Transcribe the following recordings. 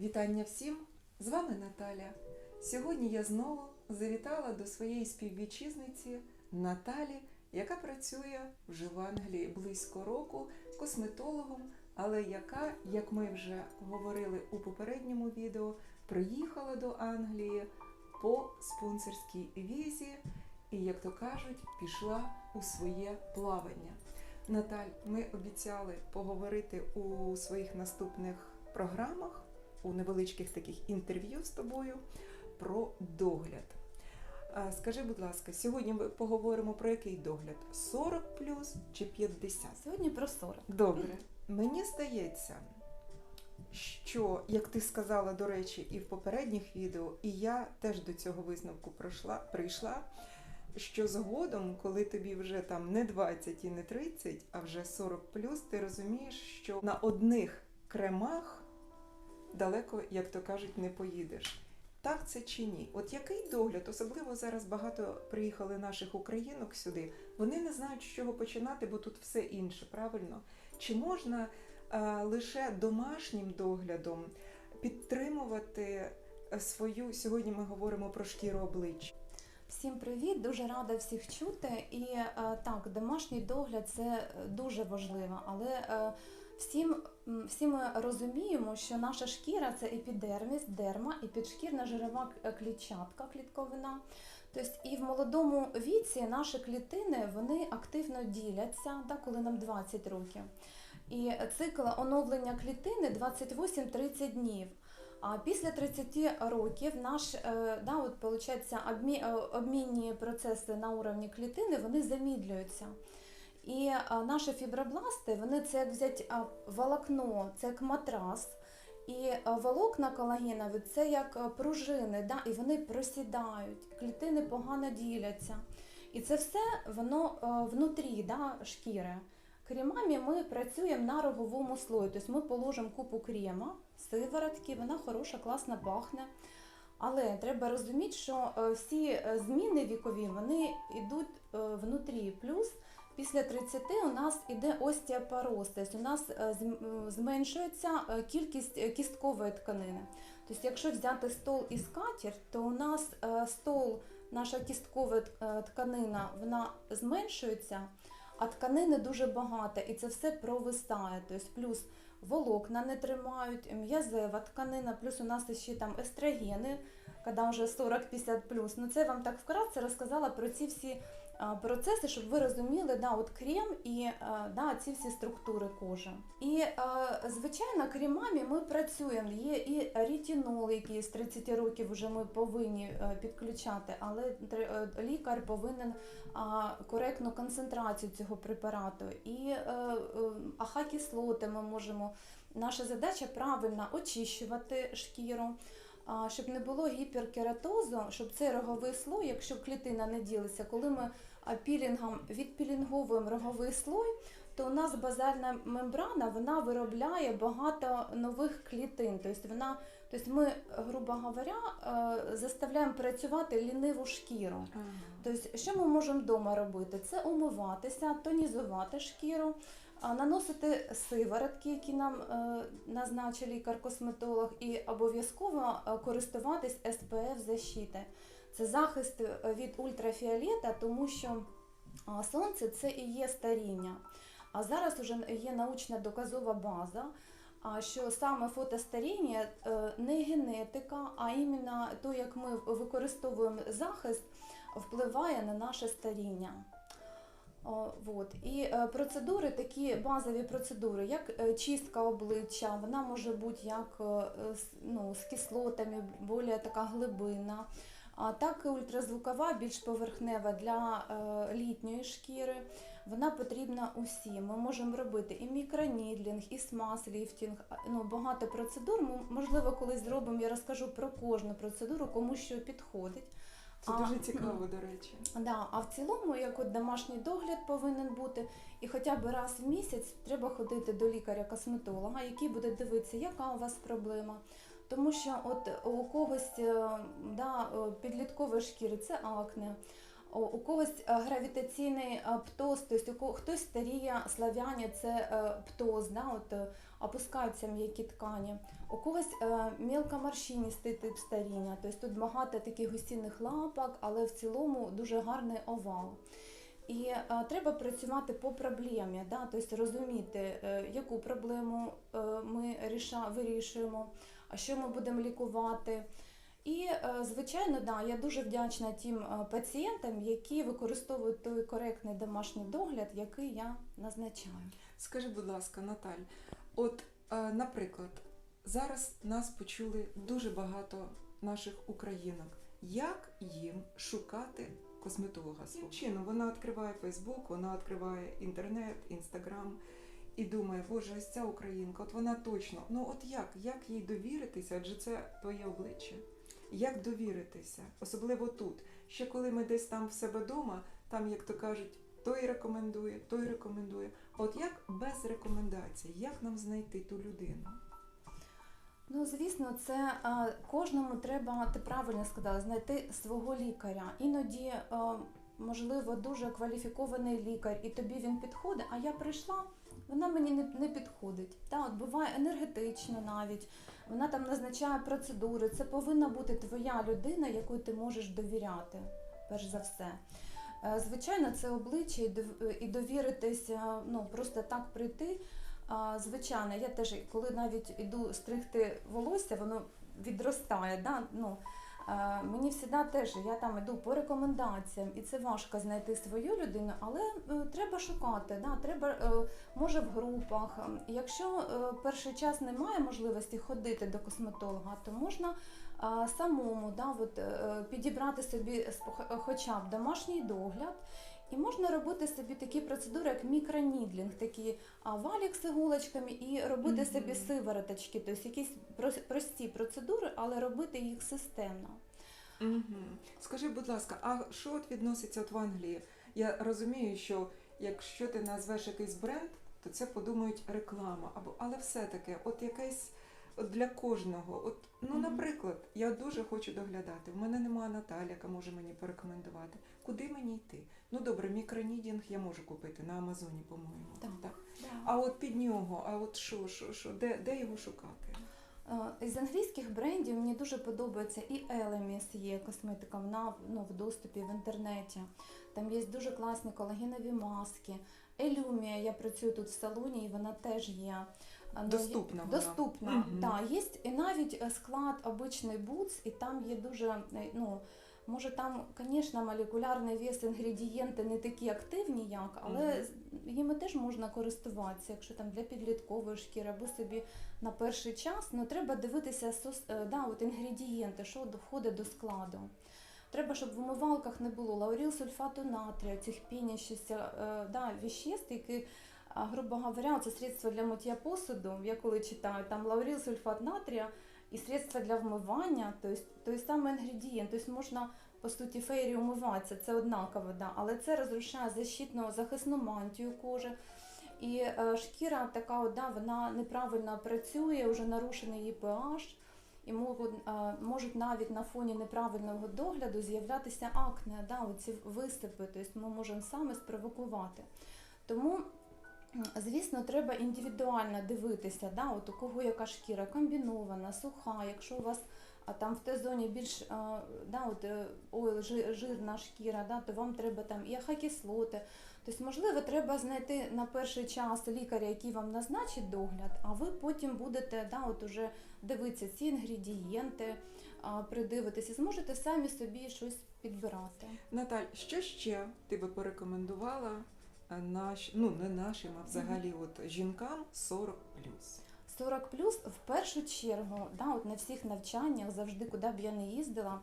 Вітання всім! З вами Наталя. Сьогодні я знову завітала до своєї співвітчизниці Наталі, яка працює вже в Англії близько року косметологом, але яка, як ми вже говорили у попередньому відео, приїхала до Англії по спонсорській візі і, як то кажуть, пішла у своє плавання. Наталь, ми обіцяли поговорити у своїх наступних програмах у невеличких таких інтерв'ю з тобою про догляд. Скажи, будь ласка, сьогодні ми поговоримо про який догляд? 40 плюс чи 50? Сьогодні про 40. Добре. Мені здається, що, як ти сказала, до речі, і в попередніх відео, і я теж до цього висновку прийшла, прийшла що згодом, коли тобі вже там не 20 і не 30, а вже 40 плюс, ти розумієш, що на одних кремах далеко, як то кажуть, не поїдеш. Так це чи ні? От який догляд, особливо зараз багато приїхали наших українок сюди, вони не знають, з чого починати, бо тут все інше, правильно? Чи можна е, лише домашнім доглядом підтримувати е, свою, сьогодні ми говоримо про шкіру обличчя? Всім привіт! Дуже рада всіх чути. І е, так, домашній догляд це е, дуже важливо, але е, всім, всі ми розуміємо, що наша шкіра це епідерміс, дерма і підшкірна жирова клітчатка, клітковина. Тобто і в молодому віці наші клітини вони активно діляться, так, коли нам 20 років. І цикл оновлення клітини 28-30 днів. А після 30 років наш е, да, от, е, обмінні процеси на уровні клітини вони замідлюються. І наші фібробласти, вони це як взяти е, волокно, це як матрас. І волокна колагенові це як пружини, да, і вони просідають, клітини погано діляться. І це все воно внутрі да, шкіри. Кремами ми працюємо на роговому слої, тобто ми положимо купу крема, сиворотки, вона хороша, класно пахне. Але треба розуміти, що е, всі е, зміни вікові вони йдуть е, внутрі. Плюс після 30 у нас іде остеопороз, тобто у нас е, зменшується е, кількість е, кісткової тканини. Тобто, якщо взяти стол і скатерть, то у нас е, стол, наша кісткова е, тканина, вона зменшується, а тканини дуже багато, і це все провисає. Тобто плюс волокна не тримають, м'язева тканина, плюс у нас ще там естрогени, коли вже 40-50 плюс. Ну це вам так вкратце розказала про ці всі процеси, щоб ви розуміли, да, от крем і да, ці всі структури кожи. І звичайно, кремами ми працюємо. Є і ретинол, який з 30 років вже ми повинні е, підключати, але е, лікар повинен коректну концентрацію цього препарату. І е, е, АХ-кислоти ми можемо. Наша задача правильно очищувати шкіру. Щоб не було гіперкератозу, щоб цей роговий слой, якщо клітина не ділиться, коли ми пілінгом відпілінговуємо роговий слой, то у нас базальна мембрана вона виробляє багато нових клітин. Тобто вона, тобто ми, грубо говоря, е, заставляємо працювати ліниву шкіру. Тобто, що ми можемо вдома робити? Це умиватися, тонізувати шкіру, наносити сиворотки, які нам е, назначив лікар-косметолог, і обов'язково е, користуватись SPF защити. Це захист е, від ультрафіолета, тому що сонце це і є старіння. А зараз вже є научна доказова база. Що саме фотостаріння не генетика, а іменно то, як ми використовуємо захист, впливає на наше старіння. О, Вот. І е, процедури, такі базові процедури, як е, чистка обличчя, вона може бути як е, ну, з кислотами, більш така глибинна, а так і ультразвукова, більш поверхнева для літньої шкіри. Вона потрібна усім. Ми можемо робити і мікронідлінг, і смаз-ліфтінг, ну, багато процедур. Можливо, колись зробимо, я розкажу про кожну процедуру, кому що підходить. Це А, дуже цікаво, до речі. Да, а в цілому, як от домашній догляд повинен бути, і хоча б раз в місяць треба ходити до лікаря-косметолога, який буде дивитися, яка у вас проблема. Тому що от у когось е, да, е, підліткової шкіри це акне, у, когось е, гравітаційний птоз, тобто хтось старіє слав'яні, це птоз, да, от, опускаються м'які ткані. У когось е, мілкоморщиністий тип старіння, тобто тут багато таких гусіних лапок, але в цілому дуже гарний овал. І е, треба працювати по проблемі, да? тобто розуміти, е, яку проблему е, ми ріша, вирішуємо, що ми будемо лікувати. І, е, звичайно, да, я дуже вдячна тим е, пацієнтам, які використовують той коректний домашній догляд, який я назначаю. Скажи, будь ласка, Наталь, от, е, наприклад, зараз нас почули дуже багато наших українок. Як їм шукати косметолога свого? Чином, вона відкриває Фейсбук, вона відкриває інтернет, інстаграм і думає, боже, ось ця українка, от вона точно. Ну от як? Як їй довіритися? Адже це твоє обличчя. Як довіритися? Особливо тут. Ще коли ми десь там в себе вдома, там, як то кажуть, той рекомендує, той рекомендує. От як без рекомендацій, як нам знайти ту людину? Ну, звісно, це е, кожному треба, ти правильно сказала, знайти свого лікаря. Іноді, е, можливо, дуже кваліфікований лікар, і тобі він підходить, а я прийшла, вона мені не, не підходить. Та, от буває енергетично навіть. Вона там назначає процедури. Це повинна бути твоя людина, якої ти можеш довіряти, перш за все. Е, Звичайно, це обличчя і довіритися, ну просто так прийти. Звичайно, я теж, коли навіть іду стригти волосся, воно відростає. Да? Ну, е, мені завжди теж, я там іду по рекомендаціям, і це важко знайти свою людину, але е, треба шукати, да? треба, е, може в групах. Ем, Якщо е, перший час немає можливості ходити до косметолога, то можна е, самому да, от, е, підібрати собі хоча б домашній догляд. І можна робити собі такі процедури, як мікронідлінг, такі валік з іголочками, і робити Мгм. собі сивороточки, тобто якісь прості процедури, але робити їх системно. Угу. Скажи, будь ласка, а що от відноситься от в Англії? Я розумію, що якщо ти назвеш якийсь бренд, то це подумають реклама, або але все-таки, от якесь от для кожного. От, ну, наприклад, я дуже хочу доглядати. В мене немає Наталі, яка може мені порекомендувати. Куди мені йти? Ну добре, мікронідінг я можу купити на Амазоні, по-моєму. Так. А от під нього, а от що, що, що, де, де його шукати? Е, Із англійських брендів мені дуже подобається і Elemis є косметика вона ну, в доступі в інтернеті. Там є дуже класні колагенові маски. Елюмія, я працюю тут в салоні, і вона теж є. Доступна вона. Доступна, Мгм. так. Є і навіть склад обичний бутс, і там є дуже, е, ну, може там, звісно, молекулярний вес, інгредієнти не такі активні, як, але їми теж можна користуватися, якщо там для підліткової шкіри або собі на перший час, ну треба дивитися е, да, от інгредієнти, що входить до складу. Треба, щоб в умивалках не було лауріл сульфату натрію, цих пінящихся е, да, веществ, які, грубо говоря, це средство для миття посуду. Я коли читаю, там лауріл сульфат натрія і средство для вмивання, тобто той самий інгредієнт. Тобто можна по суті фейрі умиватися, це однаково, да, але це розрушає защитну захисну мантію кожи. І е, шкіра така, от, да, вона неправильно працює, вже нарушений її pH, і можуть, е, можуть навіть на фоні неправильного догляду з'являтися акне, да, оці висипи, тобто ми можемо саме спровокувати. Тому, звісно, треба індивідуально дивитися, да, от у кого яка шкіра комбінована, суха, якщо у вас а там в Т-зоні більш е, да, от, е, ойл, жирна шкіра, да, то вам треба там і ахокислоти. Тобто, можливо, треба знайти на перший час лікаря, який вам назначить догляд, а ви потім будете да, от уже дивитися ці інгредієнти, придивитися, зможете самі собі щось підбирати. Наталь, що ще ти би порекомендувала наш, ну не нашим, а взагалі от жінкам 40 40 плюс в першу чергу, да, от на всіх навчаннях, завжди куди б я не їздила.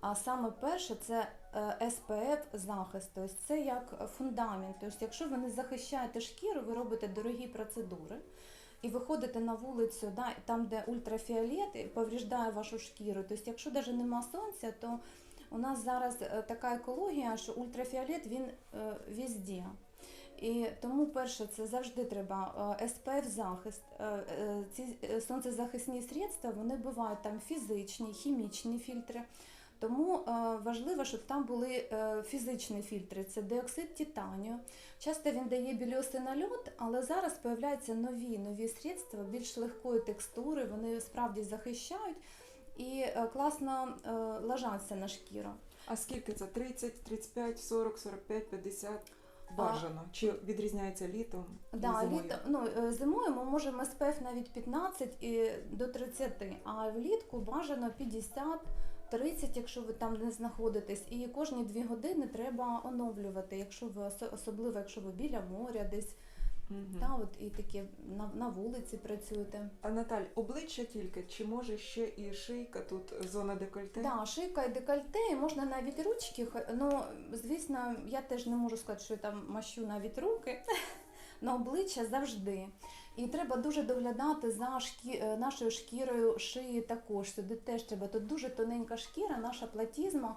А саме перше це е, СПФ захист, тобто це як фундамент. Тобто, якщо ви не захищаєте шкіру, ви робите дорогі процедури і виходите на вулицю, да, там, де ультрафіолет повріждає вашу шкіру. Тобто, якщо навіть нема сонця, то у нас зараз е, така екологія, що ультрафіолет він е, везде. І тому перше, це завжди треба СПФ захист. Е, е, Ці е, сонцезахисні средства вони бувають там фізичні, хімічні фільтри. Тому е, важливо, щоб там були е, фізичні фільтри. Це диоксид титанію. Часто він дає біліосинольот, але зараз появляються нові нові средства більш легкої текстури. Вони справді захищають і е, класно е, ложаться на шкіру. А скільки це? 30, 35, 40, 45, 50? Бажано. Чи відрізняється літом? і Да, зимою? літо, ну, е, зимою ми можемо спев навіть 15 і до 30, а влітку бажано 50, 30, якщо ви там не знаходитесь. І кожні 2 години треба оновлювати, якщо ви особливо, якщо ви біля моря, десь Мгм. та от і такі на, на вулиці працюєте. А Наталь, обличчя тільки, чи може ще і шийка тут зона декольте? Да, шийка і декольте, і можна навіть ручки. Ну, звісно, я теж не можу сказати, що я там мащу навіть руки. На обличчя завжди. І треба дуже доглядати за шкі... е, нашою шкірою шиї також. Сюди теж треба. Тут дуже тоненька шкіра, наша платізма.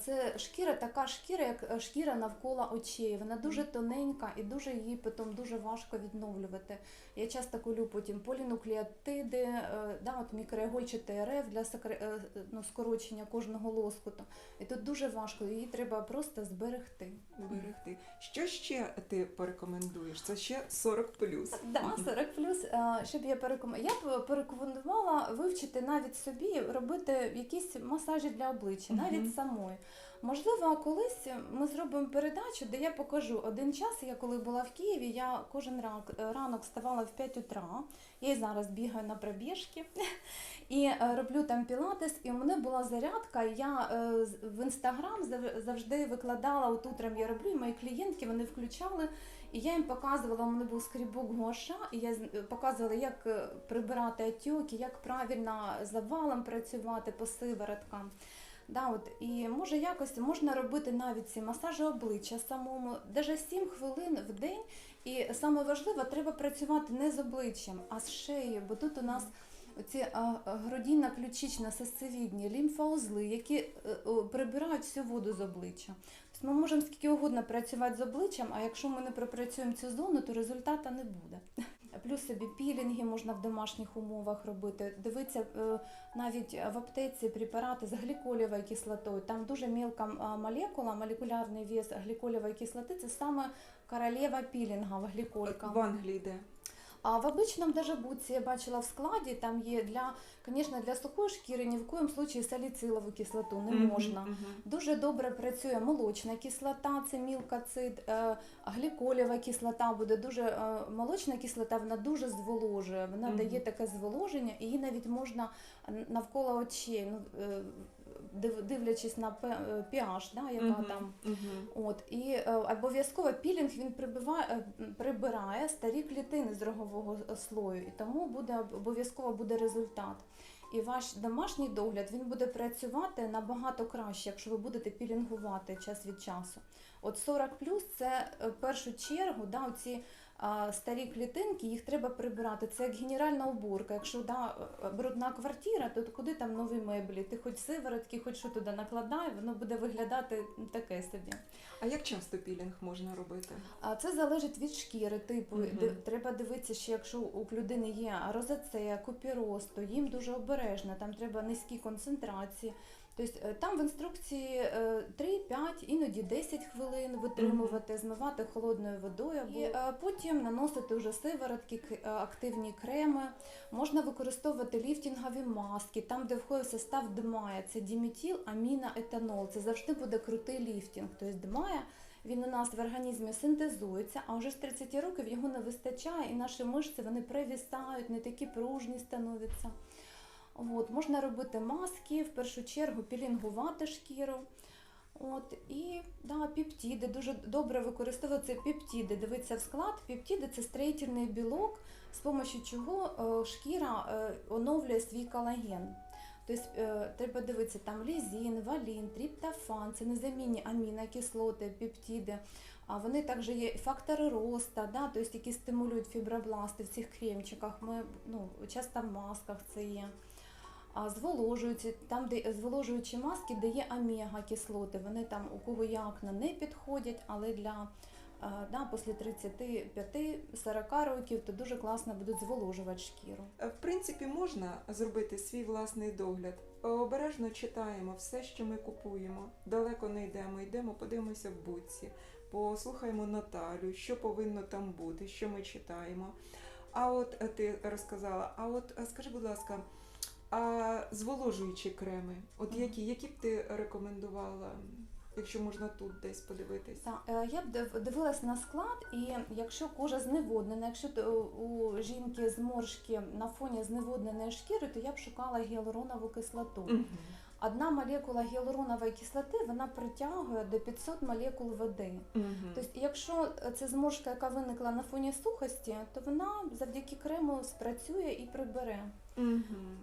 Це шкіра, така шкіра, як е, шкіра навколо очей. Вона дуже тоненька і дуже її потім дуже важко відновлювати. Я часто колю потім полінуклеотиди, е, да, от мікроігольчатий РФ для е, ну, скорочення кожного лоскуту. І тут дуже важко, її треба просто зберегти. Берегти. Що ще ти порекомендуєш? Це ще 40 плюс. Да, 40 плюс. Щоб я порекомендувала, я б порекомендувала вивчити навіть собі робити якісь масажі для обличчя, навіть самої. Можливо, колись ми зробимо передачу, де я покажу один час. Я коли була в Києві, я кожен ранок, ранок вставала в 5 утра. Я і зараз бігаю на пробіжки і е, роблю там пілатес. І у мене була зарядка. Я е, в інстаграм завжди викладала от утром я роблю, і мої клієнтки вони включали. І я їм показувала, у мене був скрібок гуаша, і я показувала, як е, прибирати отеки, як правильно завалом працювати по сивороткам. Да, от, і може якось можна робити навіть ці масажі обличчя самому, навіть 7 хвилин в день. І саме важливе, треба працювати не з обличчям, а з шиєю, бо тут у нас ці грудінно ключична сосцевідні лімфоузли, які е, прибирають всю воду з обличчя. Тобто ми можемо скільки угодно працювати з обличчям, а якщо ми не пропрацюємо цю зону, то результату не буде. Плюс собі пілінги можна в домашніх умовах робити. Дивитися е, навіть в аптеці препарати з гліколівою кислотою. Там дуже мілка молекула, молекулярний вес гліколівої кислоти це саме королева пілінга в гліколька. В Англії де? А в обичному даже буці я бачила в складі, там є для, звісно, для сухої шкіри ні в коєму случаї саліцилову кислоту не можна. мгм. Дуже добре працює молочна кислота, це мілкацид, е, гліколєва кислота буде дуже е, молочна кислота, вона дуже зволожує. Вона Мгм. дає таке зволоження, і її навіть можна навколо очей, ну, е, дивлячись на П- е, pH, да, яка Мгм, там. мгм. От і е, обов'язково пілінг він прибиває, е, прибирає старі клітини з рогового слою, і тому буде обов'язково буде результат. І ваш домашній догляд він буде працювати набагато краще, якщо ви будете пілінгувати час від часу. От 40 це е, в першу чергу да, оці а, старі клітинки, їх треба прибирати. Це як генеральна уборка. Якщо да, е, брудна квартира, то куди там нові меблі? Ти хоч сиворотки, хоч що туди накладай, воно буде виглядати таке собі. А як часто пілінг можна робити? А це залежить від шкіри. Типу. Ди- треба дивитися, що якщо у людини є розацея, купіроз, то їм дуже обережно, там треба низькі концентрації. Тобто е, там в інструкції е, 3-5, іноді 10 хвилин витримувати, змивати холодною водою. І е, потім наносити вже сиворотки, е, активні креми. Можна використовувати ліфтінгові маски, там, де входить состав ДМАЯ, це діметіл, аміна, етанол. Це завжди буде крутий ліфтінг. Тобто ДМАЯ він у нас в організмі синтезується, а вже з 30 років його не вистачає, і наші мишці вони привісають, не такі пружні становляться. От, можна робити маски, в першу чергу пілінгувати шкіру. От, і да, пептиди, дуже добре використовуються пептиди. Дивиться в склад. Пептиди це строїтельний білок, з допомогою чого е, шкіра е, оновлює свій колаген. Тобто е, треба дивитися там лізін, валін, тріптофан, це незамінні амінокислоти, пептиди. А вони також є фактори росту, да, тобто, які стимулюють фібробласти в цих кремчиках. Ми ну, часто в масках це є. А зволожуються, там, де зволожуючі маски, де є омега-кислоти. Вони там у кого як на не підходять, але для е, да, після 35-40 років, то дуже класно будуть зволожувати шкіру. Е, В принципі, можна зробити свій власний догляд. Обережно читаємо все, що ми купуємо. Далеко не йдемо, йдемо, подивимося в будці, послухаємо Наталю, що повинно там бути, що ми читаємо. А от е, ти розказала, а от скажи, будь ласка, а зволожуючі креми, от які, які б ти рекомендувала, якщо можна тут десь подивитись? Так, е, я б див- дивилась на склад, і якщо кожа зневоднена, якщо у жінки зморшки на фоні зневодненої шкіри, то я б шукала гіалуронову кислоту. Одна молекула гіалуронової кислоти вона притягує до 500 молекул води. Мгм. Тобто, якщо це зморшка, яка виникла на фоні сухості, то вона завдяки крему спрацює і прибере. Мгм.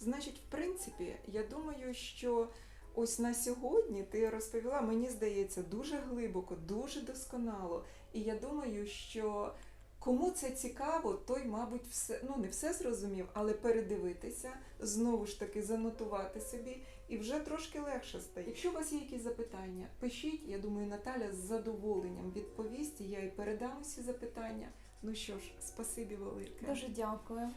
Значить, в принципі, я думаю, що ось на сьогодні ти розповіла, мені здається, дуже глибоко, дуже досконало. І я думаю, що кому це цікаво, той, мабуть, все ну не все зрозумів, але передивитися, знову ж таки занотувати собі, і вже трошки легше стає. Якщо у вас є якісь запитання, пишіть. Я думаю, Наталя з задоволенням відповість. Я і передам усі запитання. Ну що ж, спасибі велике. Дуже дякую.